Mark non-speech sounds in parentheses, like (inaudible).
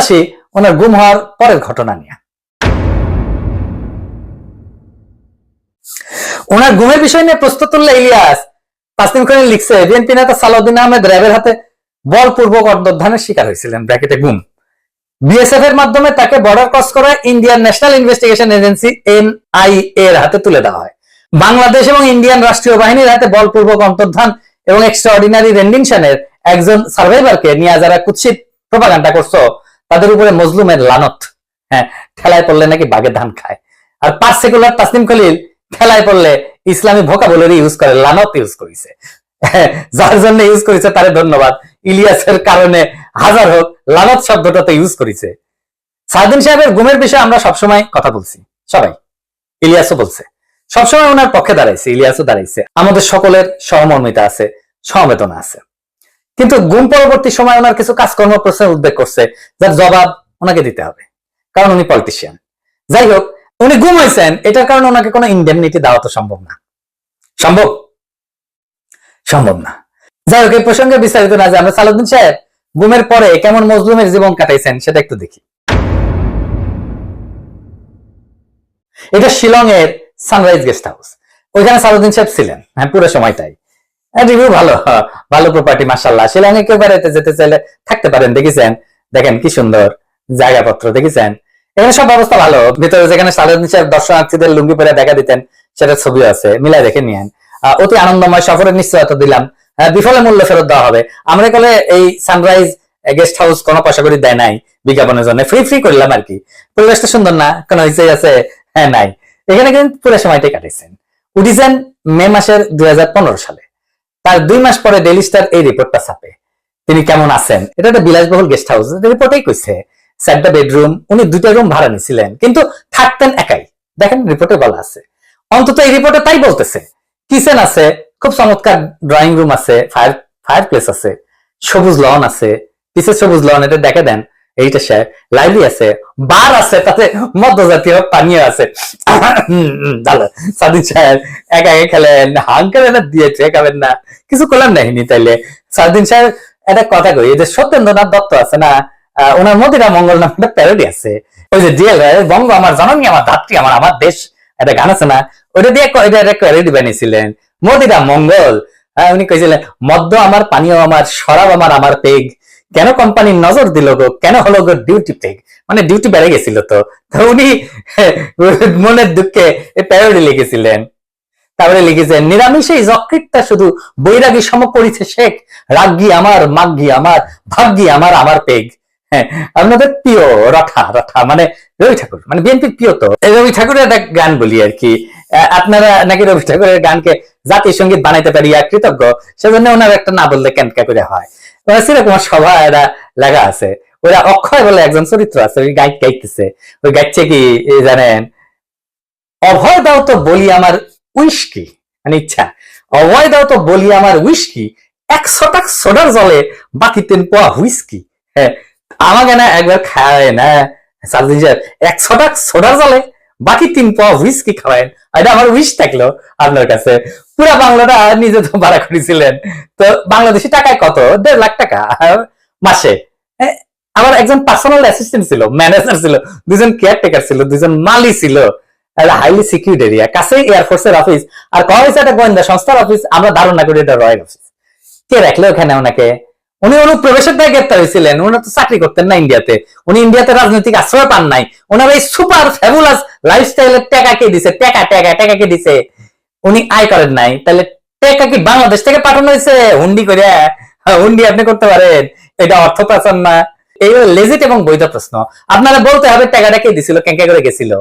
আসি ওনার গুম হওয়ার পরের ঘটনা নিয়ে। ওনার গুমের বিষয় নিয়ে প্রশ্ন তুললে ইলিয়াস। তাসলিম খান লিখছে, বিএনপি নেতা সালাউদ্দিন আহমেদ র্যাবের হাতে বলপূর্বক অন্তর্ধানের শিকার হয়েছিলেন। ব্র্যাকেটে, গুম। বিএসএফ এর মাধ্যমে তাকে বর্ডার ক্রস করে Indian national investigation agency NIA এর হাতে তুলে দেওয়া হয়। বাংলাদেশ এবং ইন্ডিয়ান রাষ্ট্রীয় বাহিনীর হাতে বলপূর্বক অন্তর্ধান এবং এক্সট্রা অর্ডিনারি রেন্ডিংশনের একজন সার্ভাইভারকে নিয়ে যারা কুৎসিত প্রপাগান্ডা করছ। তাদের উপরে মজলুমের লানত হ্যাঁ ঠেলায় পড়লে নাকি বাঘের ধান খায়। আর পার্সিকুলার তাসলিম খলিল ঠেলায় পড়লে ইসলামী ভোকাবুলারি ইউজ করে, লানত ইউজ করেছে। যার জন্য ইউজ করেছে তারে ধন্যবাদ। ইলিয়াসের কারণে হাজার হোক, লানত শব্দটা তো ইউজ করেছে। সাদিন সাহেবের গুমের বিষয়ে আমরা সবসময় কথা বলছি, সবাই। ইলিয়াসও বলছে। সবসময় ওনার পক্ষে দাঁড়াইছে, ইলিয়াসও দাঁড়াইছে। আমাদের সকলের সহমর্মিতা আছে, সমবেদনা আছে। কিন্তু গুম পরবর্তী সময় ওনার কিছু কাজকর্ম প্রশ্নের উদ্বেগ করছে, যার জবাব ওনাকে দিতে হবে। কারণ উনি পলিটিশিয়ান যাই হোক, উনি গুম হয়েছেন, এটার কারণে ওনাকে কোনো ইন্ডেমনিটি দেওয়া তো সম্ভব না। সম্ভব? সম্ভব না। যাই হোক, এই প্রসঙ্গে বিস্তারিত না যে আমরা সালাউদ্দিন সাহেব, গুমের পরে কেমন মজলুমের জীবন কাটাইছেন সেটা একটু দেখি। এটা শিলং এর সানরাইজ গেস্ট হাউস ওইখানে সালাউদ্দিন সাহেব ছিলেন হ্যাঁ পুরো সময়টাই। রিভিউ ভালো। হ্যাঁ, ভালো প্রপার্টি মাসাল্লাহ এ কেউ বেড়াইতে যেতে চাইলে থাকতে পারেন দেখেছেন? দেখেন কি সুন্দর জায়গাপত্র দেখেছেন? এখানে সব ব্যবস্থা ভালো। ভিতরে যেখানে সালাউদ্দিন সাহেব দর্শনার্থীদের লুঙ্গি পরে দেখা দিতেন সেটা ছবি আছে। মিলাই দেখে নিয়েন। অতি আনন্দময় সফরের নিশ্চয়তা দিলাম। বিফলে মূল্য ফেরত দেওয়া হবে। আমরা কলে এই সানরাইজ গেস্ট হাউস কোনো পয়সা করে দেয় নাই বিজ্ঞাপনের জন্য। ফ্রি ফ্রি করলাম আর কি। পরিবেশটা সুন্দর না? কোনো হইচই আছে? হ্যাঁ নাই। এখানে কিন্তু পুরো সময়টাই কাটিয়েছেন উঠিছেন মে মাসের দুই হাজার পনেরো সালে। তার দুই মাস পরে ডেইলি স্টার এই রিপোর্টটা ছাপে। তিনি কেমন আছেন? এটা একটা বিলাসবহুল গেস্ট হাউস রিপোর্টেই কইছে চারটা বেডরুম উনি দুইটা রুম ভাড়া নিছিলেন, কিন্তু থাকতেন একাই। দেখেন রিপোর্টে বলা আছে। অন্তত এই রিপোর্টে তাই বলতেছে। কিচেন আছে? খুব চমৎকার ড্রয়িং রুম আছে ফায়ার ফায়ার প্লেস আছে, সবুজ লন আছে, পিছে সবুজ লন এটা দেখে দেন। এইটা সে লাইব্রেরি আছে বার আছে তাতে মধ্য জাতীয় পানীয় আছে। সাদিক সাহেব একা একা খেলেন হাঙ্কার এটা দিয়েছে খাবেন না। কিছু করলাম নাহিনি তাইলে। সাদিন সাহেব একটা কথা কই যে সত্যেন্দ্রনাথ দত্ত আছে না ওনার মদিরা মঙ্গল নামে একটা প্যারোডি আছে। ওই যে ডিএল বঙ্গ আমার জননী আমার ধাত্রী আমার আমার দেশ একটা গান আছে না ওটা দিয়ে একটা প্যারোডি বানিয়েছিলেন। মদিরা মঙ্গল। আহ, উনি কইছিলেন মদ্য আমার পানীয় আমার শরাব আমার আমার পেগ। কেন কোম্পানি নজর দিল গো? কেন হলো গো ডিউটি পেগ মানে ডিউটি বেড়ে গেছিল তো। উনি (laughs) মনের দুঃখে প্যারোডি লিখেছিলেন। তারপরে লিখেছেন নিরামিষে যকৃতটা শুধু বৈরাগী সম করিছে শেখ। রাগ্গি আমার মাগ্গি আমার, ভাগ্যি আমার আমার পেগ হ্যাঁ আপনাদের প্রিয় রঠা রঠা মানে রবি ঠাকুর মানে বিএনপির প্রিয় তো। রবি ঠাকুরের একটা গান বলি আর কি। আপনারা নাকি রবি ঠাকুরের গানকে জাতীয় সংগীত বানাইতে পারি, আর কৃতজ্ঞ। সেজন্য ওনার একটা না বললে কেনকা করে হয়? সিরকুমার সভা লাগা আছে। ওরা অক্ষয় বলে একজন চরিত্র আছে, ওই গাইড গাইতেছে। ওই গাইছে কি জানেন অভয় দাও তো বলি আমার উইস্কি মানে ইচ্ছা। অভয় দাও তো বলি আমার একশো টাক সোডার জলে বাকি তিন পোয়া হুইস্কি। হ্যাঁ আমাকে না একবার খায় না সাহেব একশো টাক সোডার জলে বাকি তিন পোয়া হুইস্কি খাওয়ায়। এটা আমার উইস থাকল আপনার কাছে। পুরা বাংলাটা নিজে তো ভাড়া করেছিলেন। তো বাংলাদেশি টাকায় কত? দেড় লাখ টাকা মাসে। আমার একজন পার্সোনাল অ্যাসিস্ট্যান্ট ছিল ম্যানেজার ছিল, দুজন কেয়ারটেকার ছিল, দুজন মালি ছিল। একটা হাইলি সিকিউরিড এরিয়া কাছেই এয়ারফোর্সের অফিস আর কয় হয়েছে একটা গোয়েন্দা সংস্থার অফিস আমরা ধারণা করি এটা রয়্যাল অফিস কে রাখলে ওখানে ওনাকে? উনি অনুপ্রবেশের দায় গ্রেপ্তার হয়েছিলেন। উনি তো চাকরি করতেন না ইন্ডিয়াতে। উনি ইন্ডিয়াতে রাজনৈতিক আশ্রয় পান নাই। ওনার এই সুপার ফ্যাবুলাস লাইফস্টাইলের টাকা কে দিছে? টাকা টাকা টাকা কে দিছে? উনি আয় করেন নাই। তাহলে টাকা কি বাংলাদেশ থেকে পাঠানো হয়েছে? হুন্ডি করে? হ্যাঁ, হুন্ডি আপনি করতে পারেন। এটা অর্থ পাচার না। এই লেজিট এবং বৈধ প্রশ্ন। আপনারা বলতে হবে টাকাটা কে দিছিল কেঙ্কা করে গেছিল?